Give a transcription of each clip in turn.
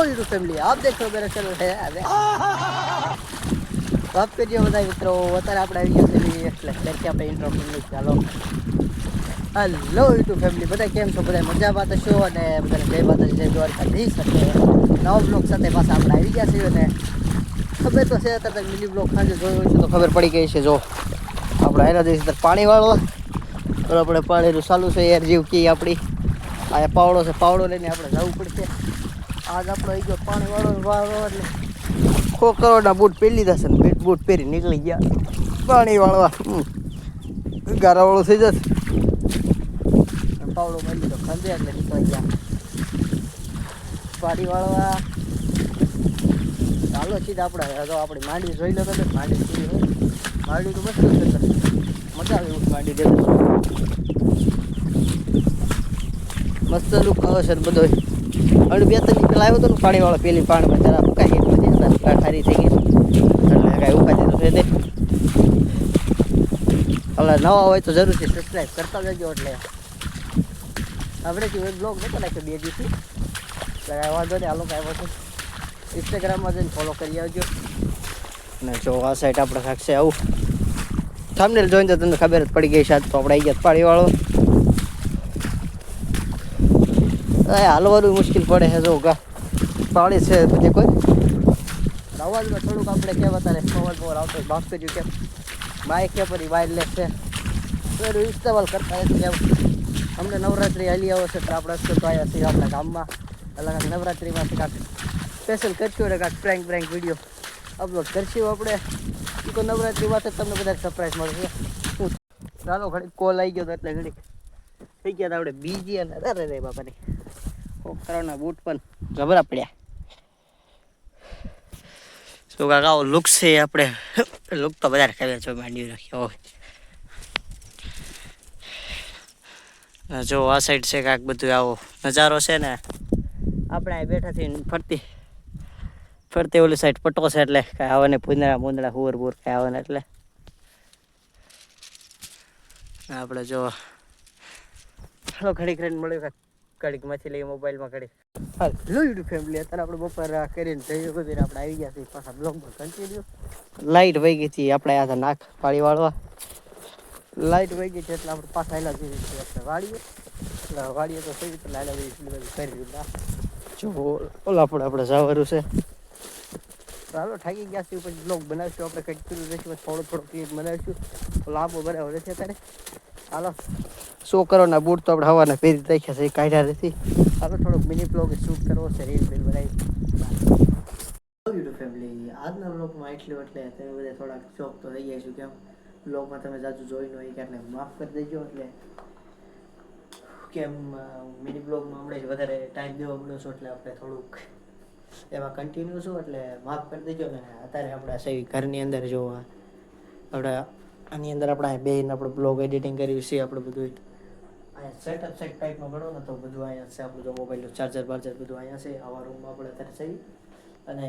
YouTube family आप देख रहे हो मेरा चैनल है अरे તો આપ કરજો બધા મિત્રો અત્યારે આપણે આવી ગયા છે એટલે ત્યારથી આપણે ઇન્ટ્રો કરી લઈએ ચાલો હલો યુટ્યુબ ફેમિલી બધા કેમ છો બધા મજામાં તો છો અને બધાને જય માતાજી જય દ્વારકાધીશ એટલે નવા બ્લોગ સાથે પાછા આપણે આવી ગયા છીએ અને ખબર તો છે અત્યારે મિની બ્લોગ સાંજે જોયો છે તો ખબર પડી ગઈ છે જો આપણે એના જઈશું ત્યારે પાણી વાળો તો આપણે પાણીનું ચાલુ છે યાર જીવ કી આપણી આ પાવડો છે પાવડો લઈને આપણે જવું પડશે આજ આપણો આવી ગયો પાણી વાળો વાળો એટલે ખો બૂટ પહેરી લીધા છે ને બેટ પહેરી નીકળી ગયા. પાણી વાળવા ગારાવાળો થઈ જશે. પાવડો મળી લીધો, ખંજે એટલે નીકળી ગયા. પાણી વાળવા ચાલો સીધા આપણે તો આપણી માંડવી જોઈ લો તો માંડવી જોઈ હોય માંડવી તો છે. મજા આવે એવું માંડવી દેવું મસ્ત લુક આવે છે બધો અને બે ત્રણ પેલા આવ્યો હતો ને પાણી વાળો પેલી પાણીમાં જરા ઉકાઈ ગઈ પછી ઉકા થઈ ગઈ એટલે કાંઈ ઉકાઈ દીધું છે તે નવા હોય તો જરૂરથી સબસ્ક્રાઈબ કરતા જજો એટલે. આપણે જે બ્લોગ નતો નાખ્યો બે દિવસથી. કાંઈ વાંધો નહીં લોકો આવ્યો વાંધો ઇન્સ્ટાગ્રામમાં જઈને ફોલો કરી આવજો. અને જો આ સાઈડ આપણે રાખશે આવું. થાંબનેલ જોઈને તો તમને ખબર જ પડી ગઈ સાત તો આપણે આવી ગયા પાણીવાળો. હાલવાનું મુશ્કેલ પડે છે, જો ગા પાણી છે પછી કોઈ. અવાજમાં થોડુંક આપણે કેમ અત્યારે પવન પવન આવતો હોય કરજો કેમ. બાઇક કે પછી વાયરલેસ છે. તો એનું ઇસ્તેમાલ કરતા નથી કેમ અમને નવરાત્રિ હાલી આવો છે, તો આપણે તો આવ્યા છીએ આપણા ગામમાં. અલગ નવરાત્રિમાંથી કાંક સ્પેશિયલ કરશું એટલે કાંક પ્રેન્ક પ્રેન્ક વીડિયો અપલોડ કરશું આપણે. તો નવરાત્રિમાં તમને બધા સરપ્રાઈઝ મળશે ચાલો, ઘડીક કોલ આવી ગયો તો એટલે ઘડીક. થઈ ગયા આપણે બીજી અને અરે રે. બાપાની કરવાના બૂટ પણ જબરા પડ્યા. શું કાકા લુક છે આપણે. લુક તો વધારે ખબર છો માંડી રાખ્યો જો આ સાઈડ છે કાંક બધું, આવો નજારો છે ને. આપણે બેઠા થઈને ફરતી. ફરતી ઓલી સાઈડ પટો છે એટલે કાંઈ આવે ને પૂંદડા મૂંદડા હુર બુર કાંઈ આવે ને એટલે. આપણે જો ઘડી ઘડીક રહીને મળ્યું કાંઈક. ઘડીકમાંથી લઈએ મોબાઈલમાં ઘડીક. હેલો યુટ્યુબ ફેમિલી અત્યારે આપણે બપોર કરીને જઈએ બધું આપણે આવી ગયા છીએ પાછા બ્લોગમાં કન્ટિન્યુ લાઈટ વહી ગઈ હતી આપણે આ નાક પાણી વાળવા. લાઈટ વહી ગઈ છે એટલે આપણે પાછા આવેલા જઈએ છીએ આપણે વાળીએ એટલે વાળીએ તો થઈ એટલે આવેલા જઈએ એટલે કરી દીધા જો, ઓલા આપણે આપણે જવાનું છે. ચાલો થાકી ગયા છે પછી બ્લોગ બનાવીશું, આપણે કંઈક કર્યું રહેશું, થોડો થોડો ક્લિપ બનાવીશું. લાભો બનાવ્યો રહેશે અત્યારે. હાલો. સો કરોડના બૂટ તો આપણે હવાના પહેરી રાખ્યા છે કાઢ્યા નથી. આપણે થોડોક મિની બ્લોગ શૂટ કરવો છે રીલ બિલ બનાવી. ફેમિલી આજના બ્લોગમાં એટલું એટલે તમે બધા થોડાક શોખ તો થઈ જાય છું કેમ? બ્લોગમાં તમે જાજુ જોઈ હોય કે એટલે માફ કરી દેજો, એટલે કેમ મિની બ્લોગમાં હમણાં જ વધારે ટાઈમ દેવો મળ્યો છો, એટલે આપણે થોડુંક એમાં કન્ટિન્યુ છું, એટલે માફ કરી દેજો ને અત્યારે આપણા સહી ઘરની અંદર જોવા આપણે, આની અંદર આપણે બેન, આપણે બ્લોગ એડિટિંગ કર્યું છે, આપણે બધું. અહીંયા સેટઅપ સેટ ટાઈપમાં ગણો ને તો બધું અહીંયા છે, આપણું જો મોબાઈલનું ચાર્જર બાર્જર બધું અહીંયા છે, આવા રૂમમાં આપણે અત્યારે છે અને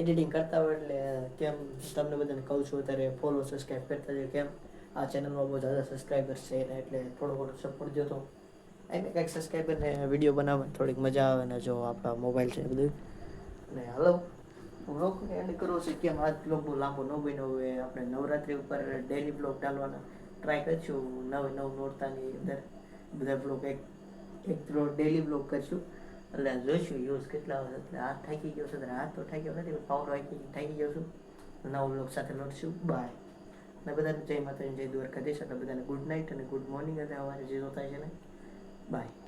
એડિટિંગ કરતા હોય એટલે કેમ તમને બધાને કહું છું, અત્યારે ફોલો સબસ્ક્રાઈબ કરતા જાય કેમ? આ ચેનલમાં બહુ ઝાઝા સબસ્ક્રાઈબર્સ છે ને એટલે થોડો ઘણો સપોર્ટ દો તો એને કંઈક સબસ્ક્રાઈબરને વીડિયો બનાવવાની થોડીક મજા આવે ને જો આપણા મોબાઈલ છે બધું. ને હલો બ્લોગને એન્ડ કરવો છે કેમ આ બ્લોગ બહુ લાંબો ન બન્યો હોય, આપણે નવરાત્રી ઉપર ડેલી બ્લોગ ડાલવાના ટ્રાય કરીશું, નવ નવ નોરતાની અંદર. બધા બ્લોક એક એક બ્લોગ ડેલી બ્લોક કરશું. એટલે જોઈશું યુઝ કેટલા આવે એટલે હાથ થાકી ગયો છે એટલે હાથ તો થાક્યો નથી પાવર વાંકી થાકી ગયો છું. નવો બ્લોક સાથે લડશું બાય ને બધાને જય માતાજી, જય દ્વારકાધીશ. એટલે બધાને ગુડ નાઇટ અને ગુડ મોર્નિંગ અને અમારે જે જોતા છે ને બાય